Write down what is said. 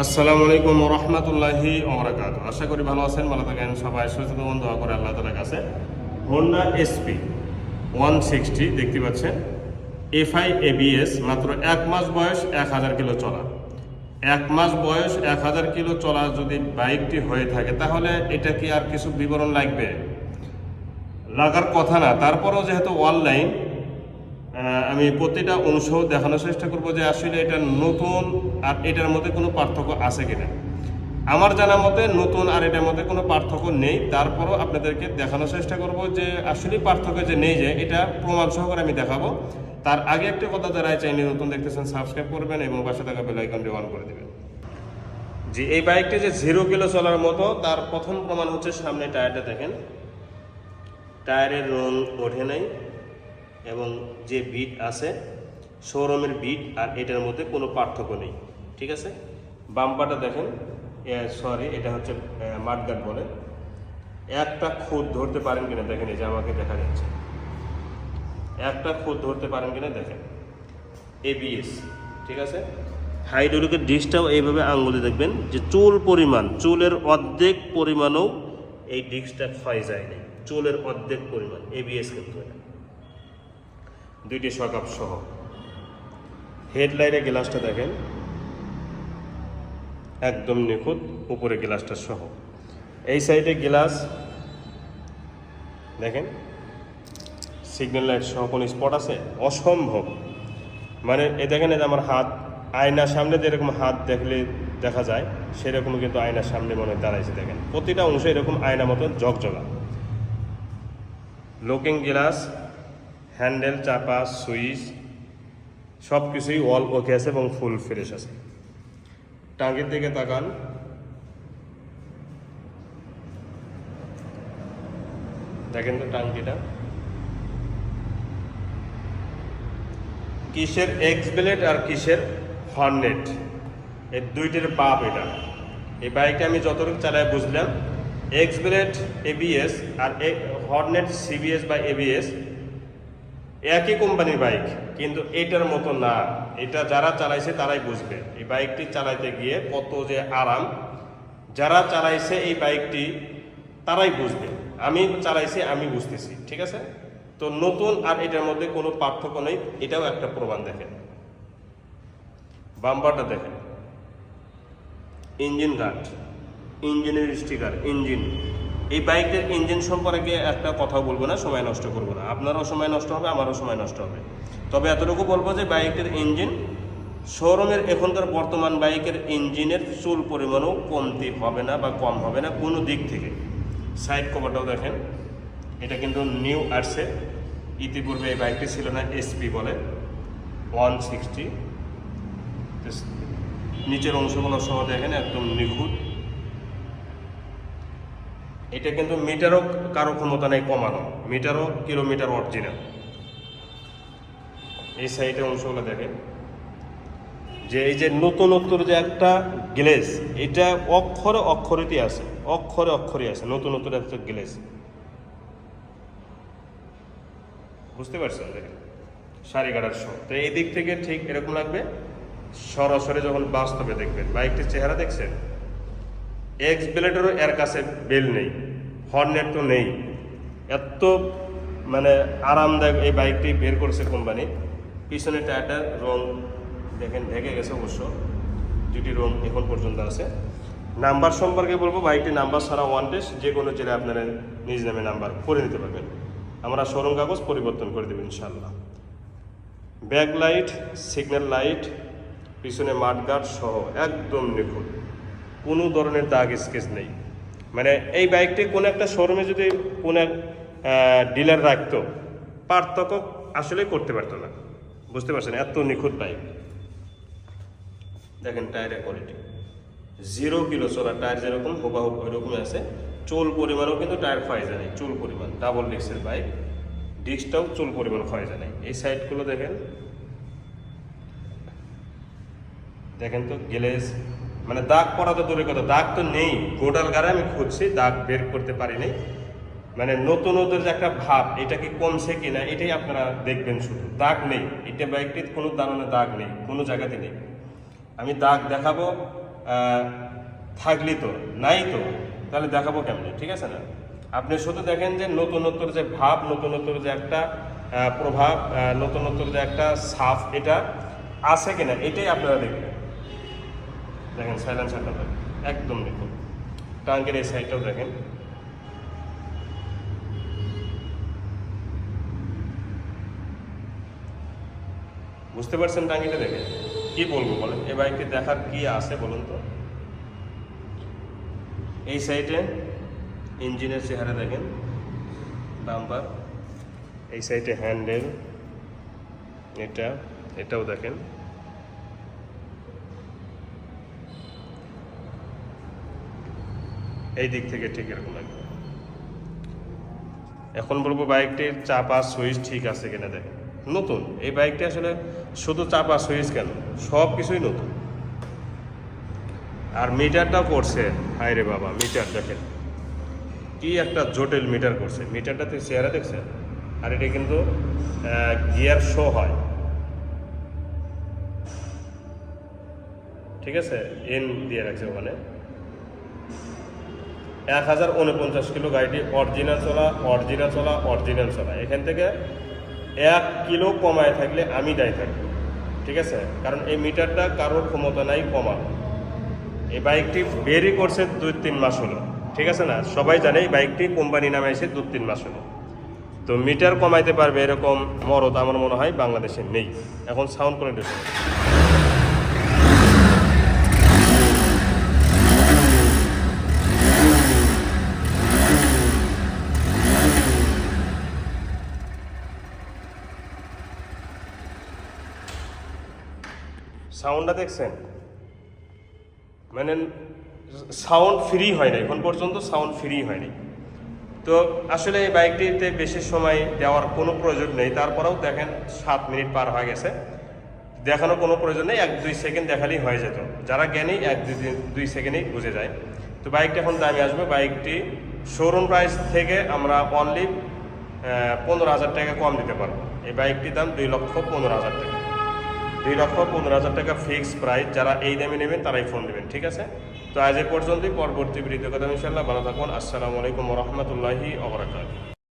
আসসালামু আলাইকুম রহমতুল্লাহি ওবরাকাত আশা করি ভালো আছেন, ভালো থাকেন। সবাই সুস্থ থাকুন, দোয়া করে আল্লাহ তালার কাছে। হোন্ডা এসপি ওয়ান সিক্সটি দেখতে পাচ্ছেন। এফআই এবিএস, মাত্র এক মাস বয়স, এক হাজার কিলো চলা। এক মাস বয়স, এক হাজার কিলো চলা যদি বাইকটি হয়ে থাকে, তাহলে এটা কি আর কিছু বিবরণ লাগবে? লাগার কথা না। তারপরেও যেহেতু অনলাইন আমি প্রতিটা অংশ দেখানোর চেষ্টা করব যে আসলে এটা নতুন আর এটার মধ্যে কোনো পার্থক্য আছে কিনা। আমার জানা মতে নতুন আর এটার মধ্যে কোনো পার্থক্য নেই। তারপরও আপনাদেরকে দেখানোর চেষ্টা করব যে আসলে পার্থক্য যে নেই যে, এটা প্রমাণ সহকারে আমি দেখাবো। তার আগে একটা কথা যারা চ্যানেল নতুন দেখতেছেন, সাবস্ক্রাইব করবেন এবং পাশে থাকা বেল আইকনটি অন করে দেবেন। জি, এই বাইকটি যে জিরো কিলো চলার মতো, তার প্রথম প্রমাণ হচ্ছে সামনে টায়ারটা দেখেন। টায়ারের রং ওঠে নাই। এবং যে বিট আছে শোরুমের বিট আর এটার মধ্যে কোনো পার্থক্য নেই, ঠিক আছে? বাম্পারটা দেখেন সরি এটা হচ্ছে মাঠগাট বলে। একটা খুদ ধরতে পারেন কিনা দেখেন, এই যে আমাকে দেখা যাচ্ছে। একটা খুদ ধরতে পারেন কিনা দেখেন। এবিএস ঠিক আছে? হাইড্রোলিকের ডিস্কটাও এইভাবে আঙ্গুলে দেখবেন যে চুল পরিমাণ, চুলের অর্ধেক পরিমাণও এই ডিস্কটা ক্ষয় যায় না চুলের অর্ধেক পরিমাণ এবিএস কিন্তু দুইটি সকাপ সহ। হেডলাইটের গ্লাসটা দেখেন। একদম নিখুঁত উপরে গ্লাসটা সহ। এই সাইডে গ্লাস, দেখেন, সিগন্যাল লাইট সহ কোনো স্পট আছে? অসম্ভব। মানে এ দেখেন যে আমার হাত, আয়নার সামনে যেরকম হাত দেখলে দেখা যায় সেরকম কিন্তু আয়নার সামনে মনে দাঁড়াইছে, দেখেন। প্রতিটা অংশ এরকম আয়না মতো জগজগা। লুকিং গ্লাস হ্যান্ডেল, চাপা, সুইচ সব কিছুই অল ওকে আছে এবং ফুল ফ্রেশ আছে। টাঙ্গির দিকে তাকান। দেখেন তো টাঙ্কিটা কিসের এক্স ব্লেড আর কিসের হর্নেট এই দুইটির বাপ এটা। এই বাইকটা আমি যতটুকু চালায় বুঝলাম এক্স ব্লেড এবিএস আর হর্নেট সিবিএস বা এবিএস একই কোম্পানির বাইক, কিন্তু এটার মতো না। এটা যারা চালাইছে তারাই বুঝবে। এই বাইকটি চালাইতে গিয়ে কত যে আরাম। যারা চালাইছে এই বাইকটি, তারাই বুঝবে। আমি চালাইছি, আমি বুঝতেছি, ঠিক আছে? তো নতুন আর এটার মধ্যে কোনো পার্থক্য নেই। এটাও একটা প্রমাণ দেখেন। বাম্পারটা দেখেন। ইঞ্জিন গার্ড, ইঞ্জিনের স্টিকার, ইঞ্জিন। এই বাইকের ইঞ্জিন সম্পর্কে একটা কথা বলব না, সময় নষ্ট করব না। আপনারও সময় নষ্ট হবে, আমারও সময় নষ্ট হবে। তবে এতটুকু বলব যে বাইকের ইঞ্জিন, শোরুমের এখনকার বর্তমান বাইকের ইঞ্জিনের চুল পরিমাণও কমতি হবে না বা কম হবে না কোনো দিক থেকে। সাইড কভারটাও দেখেন, এটা কিন্তু নিউ আসছে। ইতিপূর্বে এই বাইকটি ছিল না এসপি বলে ওয়ান সিক্সটি নিচের অংশগুলো সহ দেখেন, একদম নিখুঁত। এটা কিন্তু মিটারও কারও ক্ষমতা নেই কমানো। মিটারও কিলোমিটার অরিজিনাল এই সাইডের অংশগুলো দেখেন। যে এই যে নতুনত্বর যে একটা গ্লেজ এটা অক্ষরে অক্ষরিতই আছে। অক্ষরে অক্ষরই আছে, নতুনত্বর একটা গ্লেজ বুঝতে পারছেন? দেখেন সারি গাড়ার সহ তো এই দিক থেকে ঠিক এরকম লাগবে। সরাসরি যখন বাস্তবে দেখবেন বাইকটির চেহারা দেখছেন এক্স ব্লেডেরও এর কাছে বেল নেই হর্নেট তো নেই। এত মানে আরামদায়ক এই বাইকটি বের করছে কোম্পানি পিছনে টায়ারটার রং দেখেন ঢেকে গেছে অবশ্য। দুটি রং এখন পর্যন্ত আছে। নাম্বার সম্পর্কে বলব বাইকটি নাম্বার ছাড়া ওয়ান টেস্ট যে কোনো জেলায় আপনারা নিজ নামে নাম্বার করে নিতে পারবেন। আমরা শোরুম কাগজ পরিবর্তন করে দেবেন ইনশাল্লাহ ব্যাক লাইট সিগন্যাল লাইট পিছনে মাঠগার্ড সহ একদম নিখুঁত। কোনো ধরনের দাগ স্কেচ নেই। মানে এই বাইকটি কোনো একটা শোরুমে যদি কোনো এক ডিলার রাখতো, পার্থক্য আসলে করতে পারতো না। বুঝতে পারছেন? এত নিখুঁত বাইক। দেখেন টায়ারের কোয়ালিটি জিরো কিলো চলা টায়ার যেরকম হুবাহুব ওইরকমই আছে। চুল পরিমাণও কিন্তু টায়ার ক্ষয় যায় চুল পরিমাণ। ডাবল ডিস্কের বাইক ডিস্কটাও চুল পরিমাণ ক্ষয় যায় এই সাইডগুলো দেখেন। দেখেন তো গ্লেজ মানে দাগ পড়া তো দূরের কথা, দাগ তো নেই। গোটাল গাড়ে আমি খুঁজছি, দাগ বের করতে পারিনি। মানে নতুন নতুন যে একটা ভাব, এটা কি কমছে কিনা, এটাই আপনারা দেখবেন শুধু। দাগ নেই। এটা বাইকটির কোনো দাঁড়ানো দাগ নেই, কোনো জায়গাতে নেই। আমি দাগ দেখাবো থাকলি তো, নাই তো, তাহলে দেখাবো কেমনি, ঠিক আছে না? আপনি শুধু দেখেন যে নতুনত্বর যে ভাব, নতুনত্বর যে একটা প্রভাব নতুনত্বর যে একটা সাফ এটা আছে কিনা, এটাই আপনারা দেখবেন। দেখেন সাইলেন্সারটা দেখেন, একদম দেখুন টাঙ্কের এই সাইডটাও দেখেন। বুঝতে পারছেন টাঙ্গিটা দেখে কি বলব বলেন? এই বাইকটি দেখার কি আছে বলুন তো? এই সাইডে ইঞ্জিনের চেহারা দেখেন বাম্পার এই সাইডে হ্যান্ডেল এটা, এটাও দেখেন। এই দিক থেকে ঠিক এরকম লাগবে। এখন বলব বাইকটির চাপা সুইচ ঠিক আছে কিনা দেখেন নতুন, এই বাইকটি আসলে শুধু চাপা সুইচ কেন? সব কিছুই নতুন। আর মিটারটাও করছে, হায় রে বাবা, মিটার দেখেন। কি একটা জটিল মিটার করছে। মিটারটা তুই চেহারা দেখছে, আর এটা কিন্তু গিয়ার শো হয়। ঠিক আছে? এন দিয়ে রাখছে ওখানে। এক হাজার উনপঞ্চাশ কিলো গাড়িটি অরিজিনাল চলা অরিজিনাল চলা অরিজিনাল চলা। এখান থেকে এক কিলো কমায় থাকলে আমি দায়ী থাকব। ঠিক আছে? কারণ এই মিটারটা কারোর ক্ষমতা নাই কমা এই বাইকটি বেরি করছে দুই তিন মাস হলো। ঠিক আছে না? সবাই জানে এই বাইকটি কোম্পানি নামে এসে দু তিন মাস হলো। তো মিটার কমাইতে পারবে এরকম মরদ আমার মনে হয় বাংলাদেশে নেই। এখন সাউন্ড কোয়ালিটি সাউন্ডটা দেখছেন? মানে সাউন্ড ফ্রি হয় না এখন পর্যন্ত সাউন্ড ফ্রি হয়নি তো আসলে এই বাইকটিতে বেশি সময় দেওয়ার কোনো প্রয়োজন নেই, তারপরেও দেখেন সাত মিনিট পার হয়ে গেছে। দেখানোর কোনো প্রয়োজন নেই, এক দুই সেকেন্ড দেখালেই হয়ে যেত। যারা জ্ঞানী, এক দুই দিন- দুই সেকেন্ডেই বুঝে যায়। তো বাইকটা এখন দামি আসবে, বাইকটি শোরুম প্রাইস থেকে আমরা অনলি পনেরো হাজার টাকা কম দিতে পারব। এই বাইকটির দাম দুই লক্ষ পনেরো হাজার টাকা। দুই লক্ষ পনেরো হাজার টাকা ফিক্স প্রাইস যারা এই দামে নেবেন তারাই ফোন দেবেন, ঠিক আছে? তো আজ এ পর্যন্তই, পরবর্তী বৃদ্ধি কথা ইনশাল্লাহ ভালো থাকুন, আসসালামু আলাইকুম রহমতুল্লাহি অবরাকাত